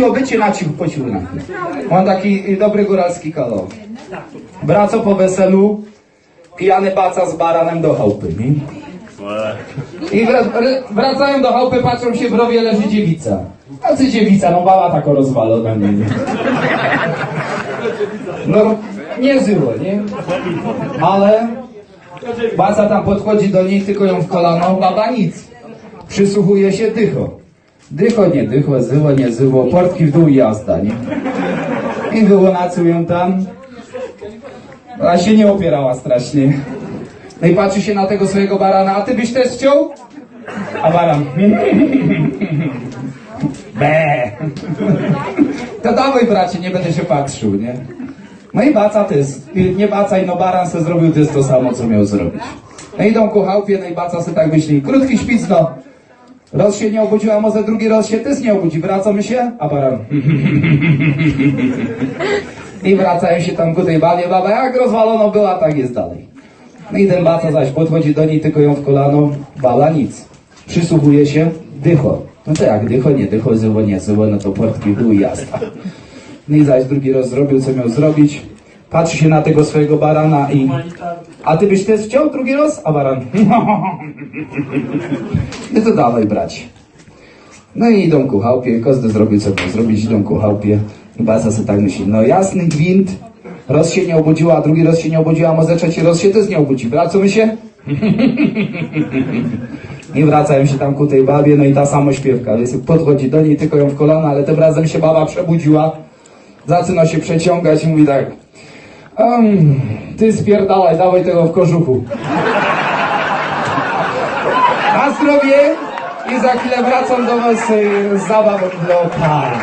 To bycie na cichu po ciurnach. Mam taki y, dobry góralski kolor. Braco po weselu, pijany baca z baranem do chałupy. Nie? I wra- wr- wracają do chałupy, patrzą się w rowie, leży dziewica. A co dziewica? No baba tako rozwalona. Nie. No, nie zyło, nie? Ale baca tam podchodzi do niej, tylko ją w kolano, baba nic. Przysłuchuje się dycho. Dycho, nie dycho, zyło, nie zyło, portki w dół jazda, nie? I było na co ją tam. Ona się nie opierała strasznie. No i patrzy się na tego swojego barana, a ty byś też chciał? A baran. Be. To dawaj bracie, nie będę się patrzył, nie? No i baca to jest, nie bacaj, no baran se zrobił to jest to samo, co miał zrobić. No idą ku chałupie, no i baca se tak myśli, krótki śpic, no. Raz się nie obudził, a może drugi raz się też nie obudzi. Wracamy się, a baran. I wracają się tam ku tej babie, baba jak rozwalono była, tak jest dalej. No i ten baca zaś podchodzi do niej, tylko ją w kolano, bala nic. Przysłuchuje się, dycho. No to jak dycho, nie dycho, zyło, nie zyło, no to portki był i. No i zaś drugi raz zrobił, co miał zrobić. Patrzy się na tego swojego barana i... A ty byś też chciał drugi raz? A baran... No to dawaj brać. No i idą ku chałupie, każdy zrobił co miał zrobić, idą ku chałupie. I Baca sobie tak myśli, no jasny gwint, raz się nie obudziła, a drugi raz się nie obudziła, a może trzeci raz się też nie obudzi. Wracamy się? I wracają się tam ku tej babie, no i ta samo śpiewka. Więc podchodzi do niej, tylko ją w kolana, ale tym razem się baba przebudziła. Zaczyna się przeciągać i mówi tak. Um, ty spierdalaj, dawaj tego w kożuchu. Na zdrowie i za chwilę wracam do was y, z zabawą do pana.